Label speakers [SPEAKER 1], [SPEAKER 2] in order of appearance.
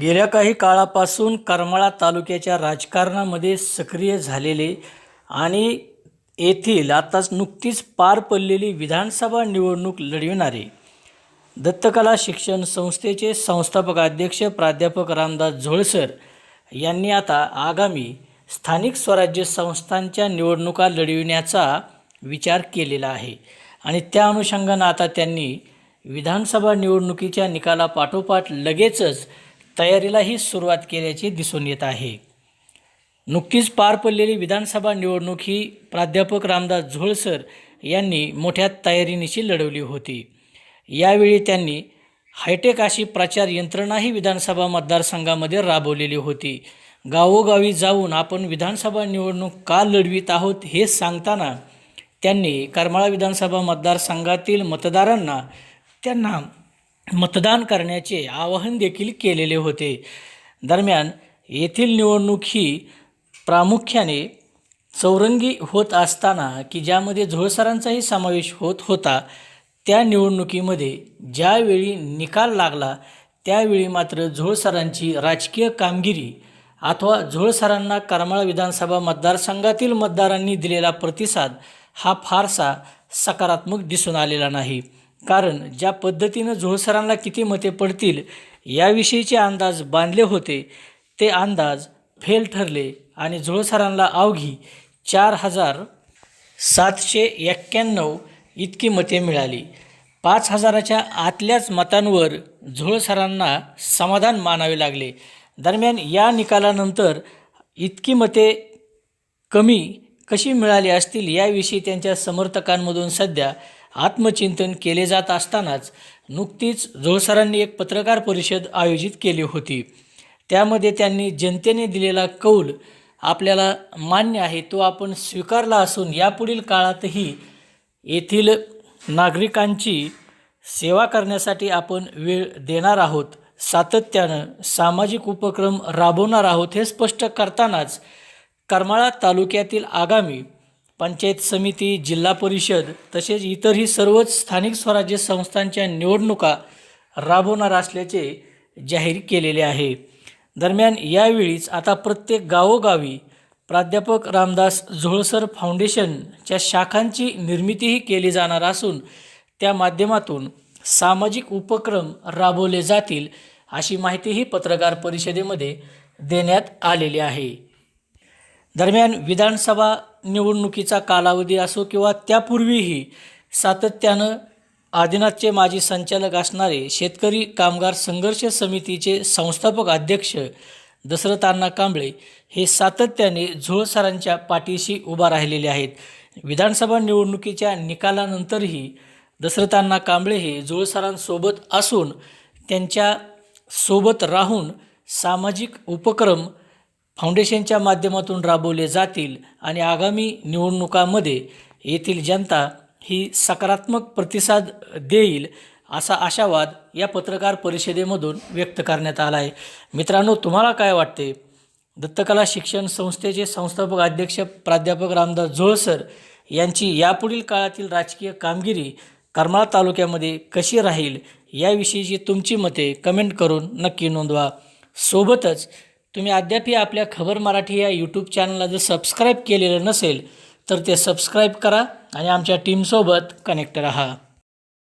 [SPEAKER 1] गेल्या काही काळापासून करमाळा तालुक्याच्या राजकारणामध्ये सक्रिय झालेले आणि येथील आताच नुकतीच पार पडलेली विधानसभा निवडणूक लढविणारे दत्तकला शिक्षण संस्थेचे संस्थापक अध्यक्ष प्राध्यापक रामदास झोळसर यांनी आता आगामी स्थानिक स्वराज्य संस्थांच्या निवडणुका लढविण्याचा विचार केलेला आहे. आणि त्या अनुषंगानं आता त्यांनी विधानसभा निवडणुकीच्या निकालापाठोपाठ लगेचच तयारीलाही सुरुवात केल्याचे दिसून येत आहे. नुकतीच पार पडलेली विधानसभा निवडणूक ही प्राध्यापक रामदास झोळसर यांनी मोठ्या तयारीनिशी लढवली होती. यावेळी त्यांनी हायटेक अशी प्रचार यंत्रणाही विधानसभा मतदारसंघामध्ये राबवलेली होती. गावोगावी जाऊन आपण विधानसभा निवडणूक का लढवित आहोत हे सांगताना त्यांनी करमाळा विधानसभा मतदारसंघातील मतदारांना त्यांना मतदान करण्याचे आवाहन देखील केलेले होते. दरम्यान येथील निवडणूक ही प्रामुख्याने चौरंगी होत असताना की ज्यामध्ये झोळसरांचाही समावेश होत होता त्या निवडणुकीमध्ये ज्यावेळी निकाल लागला त्यावेळी मात्र झोळसरांची राजकीय कामगिरी अथवा झोळसरांना करमाळा विधानसभा मतदारसंघातील मतदारांनी दिलेला प्रतिसाद हा फारसा सकारात्मक दिसून आलेला नाही. कारण ज्या पद्धतीनं झोळसरांना किती मते पडतील याविषयीचे अंदाज बांधले होते. ते अंदाज फेल ठरले आणि झोळसरांना अवघी चार हजार सातशे एक्क्याण्णव इतकी मते मिळाली. पाच हजाराच्या आतल्याच मतांवर झोळसरांना समाधान मानावे लागले. दरम्यान या निकालानंतर इतकी मते कमी कशी मिळाली असतील याविषयी त्यांच्या समर्थकांमधून सध्या आत्मचिंतन केले जात असतानाच नुकतीच झोळसरांनी एक पत्रकार परिषद आयोजित केली होती. त्यामध्ये त्यांनी जनतेने दिलेला कौल आपल्याला मान्य आहे तो आपण स्वीकारला असून यापुढील काळातही येथील नागरिकांची सेवा करण्यासाठी आपण वेळ देणार आहोत. सातत्यानं सामाजिक उपक्रम राबवणार आहोत हे स्पष्ट करतानाच करमाळा तालुक्यातील आगामी पंचायत समिती जिल्हा परिषद तसेच इतरही सर्वच स्थानिक स्वराज्य संस्थांच्या निवडणुका राबवणार असल्याचे जाहीर केलेले आहे. दरम्यान यावेळीच आता प्रत्येक गावोगावी प्राध्यापक रामदास झोळसर फाउंडेशनच्या शाखांची निर्मितीही केली जाणार असून त्या माध्यमातून सामाजिक उपक्रम राबवले जातील अशी माहितीही पत्रकार परिषदेमध्ये देण्यात आलेली आहे. दरम्यान विधानसभा निवडणुकीचा कालावधी असो किंवा त्यापूर्वीही सातत्यानं आदिनाथचे माजी संचालक असणारे शेतकरी कामगार संघर्ष समितीचे संस्थापक अध्यक्ष दशरथ अण्णा कांबळे हे सातत्याने झोळसरांच्या पाठीशी उभा राहिलेले आहेत. विधानसभा निवडणुकीच्या निकालानंतरही दशरथ अण्णा कांबळे हे झोळसरांसोबत असून त्यांच्यासोबत राहून सामाजिक उपक्रम फाउंडेशनच्या माध्यमातून राबवले जातील आणि आगामी निवडणुकामध्ये येथील जनता ही सकारात्मक प्रतिसाद देईल असा आशावाद या पत्रकार परिषदेमधून व्यक्त करण्यात आला आहे मित्रांनो तुम्हाला काय वाटते? दत्तकला शिक्षण संस्थेचे संस्थापक अध्यक्ष प्राध्यापक रामदास झोळसर यांची यापुढील काळातील राजकीय कामगिरी करमाळा तालुक्यामध्ये कशी राहील याविषयीची तुमची मते कमेंट करून नक्की नोंदवा. सोबतच तुम्ही अद्यापही आपल्या खबर मराठी या यूट्यूब चॅनलला जर सबस्क्राईब केलेलं नसेल तर ते सबस्क्राईब करा आणि आमच्या टीमसोबत कनेक्ट राहा.